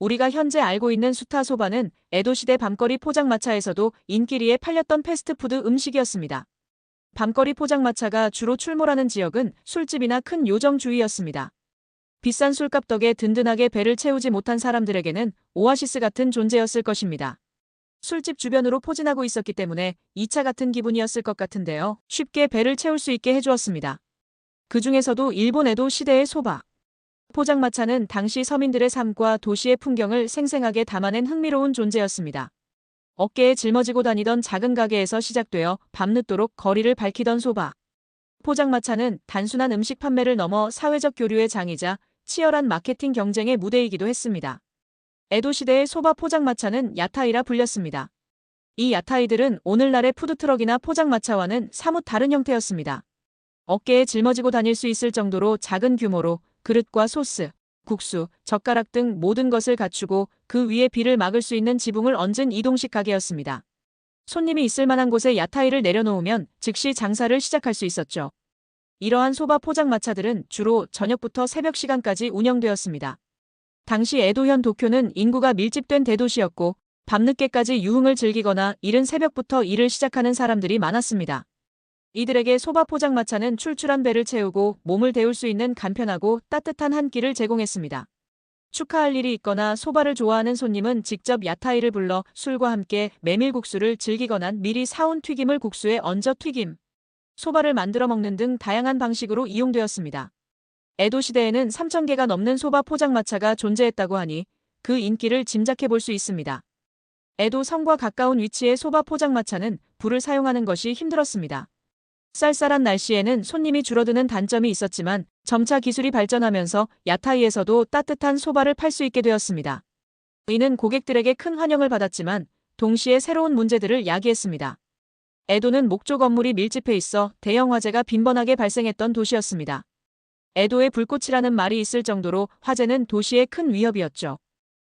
우리가 현재 알고 있는 수타 소바는 에도시대 밤거리 포장마차에서도 인기리에 팔렸던 패스트푸드 음식이었습니다. 밤거리 포장마차가 주로 출몰하는 지역은 술집이나 큰 요정 주위였습니다. 비싼 술값 덕에 든든하게 배를 채우지 못한 사람들에게는 오아시스 같은 존재였을 것입니다. 술집 주변으로 포진하고 있었기 때문에 2차 같은 기분이었을 것 같은데요. 쉽게 배를 채울 수 있게 해주었습니다. 그 중에서도 일본 에도 시대의 소바. 포장마차는 당시 서민들의 삶과 도시의 풍경을 생생하게 담아낸 흥미로운 존재였습니다. 어깨에 짊어지고 다니던 작은 가게에서 시작되어 밤늦도록 거리를 밝히던 소바. 포장마차는 단순한 음식 판매를 넘어 사회적 교류의 장이자 치열한 마케팅 경쟁의 무대이기도 했습니다. 에도 시대의 소바 포장마차는 야타이라 불렸습니다. 이 야타이들은 오늘날의 푸드트럭이나 포장마차와는 사뭇 다른 형태였습니다. 어깨에 짊어지고 다닐 수 있을 정도로 작은 규모로 그릇과 소스, 국수, 젓가락 등 모든 것을 갖추고 그 위에 비를 막을 수 있는 지붕을 얹은 이동식 가게였습니다. 손님이 있을 만한 곳에 야타이를 내려놓으면 즉시 장사를 시작할 수 있었죠. 이러한 소바 포장마차들은 주로 저녁부터 새벽 시간까지 운영되었습니다. 당시 에도현 도쿄는 인구가 밀집된 대도시였고 밤늦게까지 유흥을 즐기거나 이른 새벽부터 일을 시작하는 사람들이 많았습니다. 이들에게 소바 포장마차는 출출한 배를 채우고 몸을 데울 수 있는 간편하고 따뜻한 한 끼를 제공했습니다. 축하할 일이 있거나 소바를 좋아하는 손님은 직접 야타이를 불러 술과 함께 메밀국수를 즐기거나 미리 사온 튀김을 국수에 얹어 튀김, 소바를 만들어 먹는 등 다양한 방식으로 이용되었습니다. 에도 시대에는 3,000개가 넘는 소바 포장마차가 존재했다고 하니 그 인기를 짐작해 볼 수 있습니다. 에도 성과 가까운 위치의 소바 포장마차는 불을 사용하는 것이 힘들었습니다. 쌀쌀한 날씨에는 손님이 줄어드는 단점이 있었지만 점차 기술이 발전하면서 야타이에서도 따뜻한 소바를 팔 수 있게 되었습니다. 이는 고객들에게 큰 환영을 받았지만 동시에 새로운 문제들을 야기했습니다. 에도는 목조 건물이 밀집해 있어 대형 화재가 빈번하게 발생했던 도시였습니다. 에도의 불꽃이라는 말이 있을 정도로 화재는 도시의 큰 위협이었죠.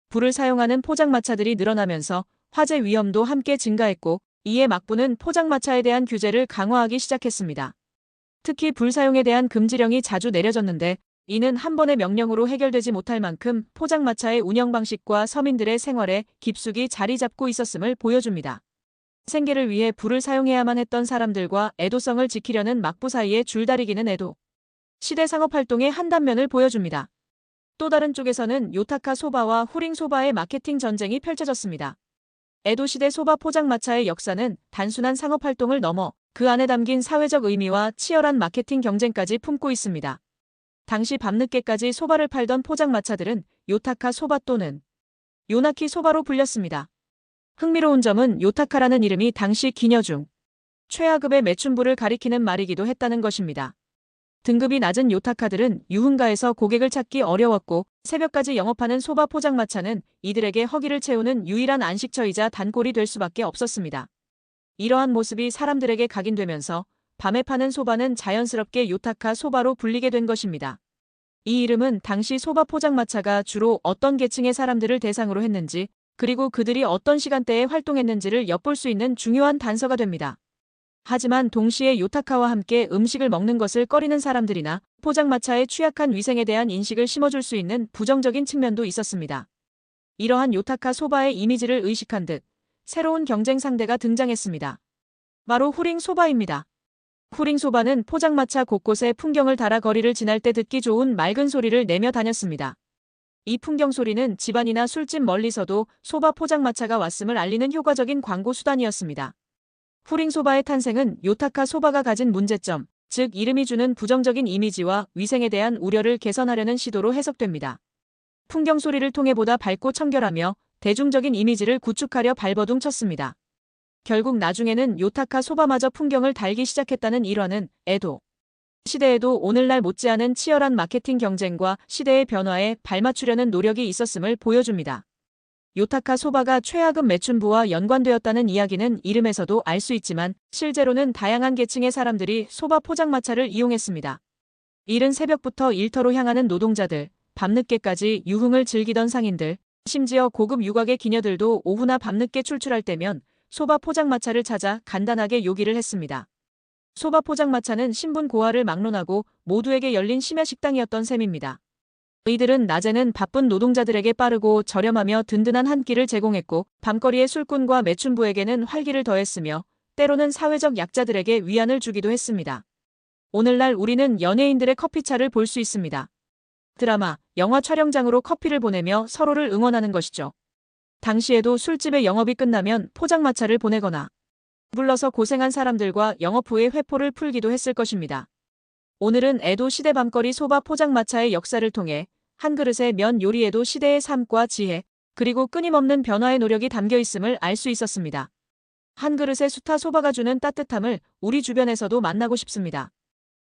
불을 사용하는 포장마차들이 늘어나면서 화재 위험도 함께 증가했고 이에 막부는 포장마차에 대한 규제를 강화하기 시작했습니다. 특히 불 사용에 대한 금지령이 자주 내려졌는데 이는 한 번의 명령으로 해결되지 못할 만큼 포장마차의 운영 방식과 서민들의 생활에 깊숙이 자리 잡고 있었음을 보여줍니다. 생계를 위해 불을 사용해야만 했던 사람들과 애도성을 지키려는 막부 사이의 줄다리기는 애도. 시대 상업 활동의 한 단면을 보여줍니다. 또 다른 쪽에서는 요타카 소바와 후링 소바의 마케팅 전쟁이 펼쳐졌습니다. 에도 시대 소바 포장마차의 역사는 단순한 상업 활동을 넘어 그 안에 담긴 사회적 의미와 치열한 마케팅 경쟁까지 품고 있습니다. 당시 밤늦게까지 소바를 팔던 포장마차들은 요타카 소바 또는 요나키 소바로 불렸습니다. 흥미로운 점은 요타카라는 이름이 당시 기녀 중 최하급의 매춘부를 가리키는 말이기도 했다는 것입니다. 등급이 낮은 요타카들은 유흥가에서 고객을 찾기 어려웠고 새벽까지 영업하는 소바 포장마차는 이들에게 허기를 채우는 유일한 안식처이자 단골이 될 수밖에 없었습니다. 이러한 모습이 사람들에게 각인되면서 밤에 파는 소바는 자연스럽게 요타카 소바로 불리게 된 것입니다. 이 이름은 당시 소바 포장마차가 주로 어떤 계층의 사람들을 대상으로 했는지 그리고 그들이 어떤 시간대에 활동했는지를 엿볼 수 있는 중요한 단서가 됩니다. 하지만 동시에 요타카와 함께 음식을 먹는 것을 꺼리는 사람들이나 포장마차의 취약한 위생에 대한 인식을 심어줄 수 있는 부정적인 측면도 있었습니다. 이러한 요타카 소바의 이미지를 의식한 듯 새로운 경쟁 상대가 등장했습니다. 바로 후링 소바입니다. 후링 소바는 포장마차 곳곳에 풍경을 달아 거리를 지날 때 듣기 좋은 맑은 소리를 내며 다녔습니다. 이 풍경 소리는 집안이나 술집 멀리서도 소바 포장마차가 왔음을 알리는 효과적인 광고 수단이었습니다. 후링 소바의 탄생은 요타카 소바가 가진 문제점, 즉 이름이 주는 부정적인 이미지와 위생에 대한 우려를 개선하려는 시도로 해석됩니다. 풍경 소리를 통해 보다 밝고 청결하며 대중적인 이미지를 구축하려 발버둥 쳤습니다. 결국 나중에는 요타카 소바마저 풍경을 달기 시작했다는 일화는 에도 시대에도 오늘날 못지않은 치열한 마케팅 경쟁과 시대의 변화에 발맞추려는 노력이 있었음을 보여줍니다. 요타카 소바가 최하급 매춘부와 연관되었다는 이야기는 이름에서도 알 수 있지만 실제로는 다양한 계층의 사람들이 소바 포장마차를 이용했습니다. 이른 새벽부터 일터로 향하는 노동자들, 밤늦게까지 유흥을 즐기던 상인들, 심지어 고급 유곽의 기녀들도 오후나 밤늦게 출출할 때면 소바 포장마차를 찾아 간단하게 요기를 했습니다. 소바 포장마차는 신분 고하를 막론하고 모두에게 열린 심야 식당이었던 셈입니다. 이들은 낮에는 바쁜 노동자들에게 빠르고 저렴하며 든든한 한 끼를 제공했고 밤거리의 술꾼과 매춘부에게는 활기를 더했으며 때로는 사회적 약자들에게 위안을 주기도 했습니다. 오늘날 우리는 연예인들의 커피차를 볼 수 있습니다. 드라마, 영화 촬영장으로 커피를 보내며 서로를 응원하는 것이죠. 당시에도 술집의 영업이 끝나면 포장마차를 보내거나 불러서 고생한 사람들과 영업 후에 회포를 풀기도 했을 것입니다. 오늘은 에도 시대 밤거리 소바 포장마차의 역사를 통해 한 그릇의 면 요리에도 시대의 삶과 지혜, 그리고 끊임없는 변화의 노력이 담겨 있음을 알 수 있었습니다. 한 그릇의 수타 소바가 주는 따뜻함을 우리 주변에서도 만나고 싶습니다.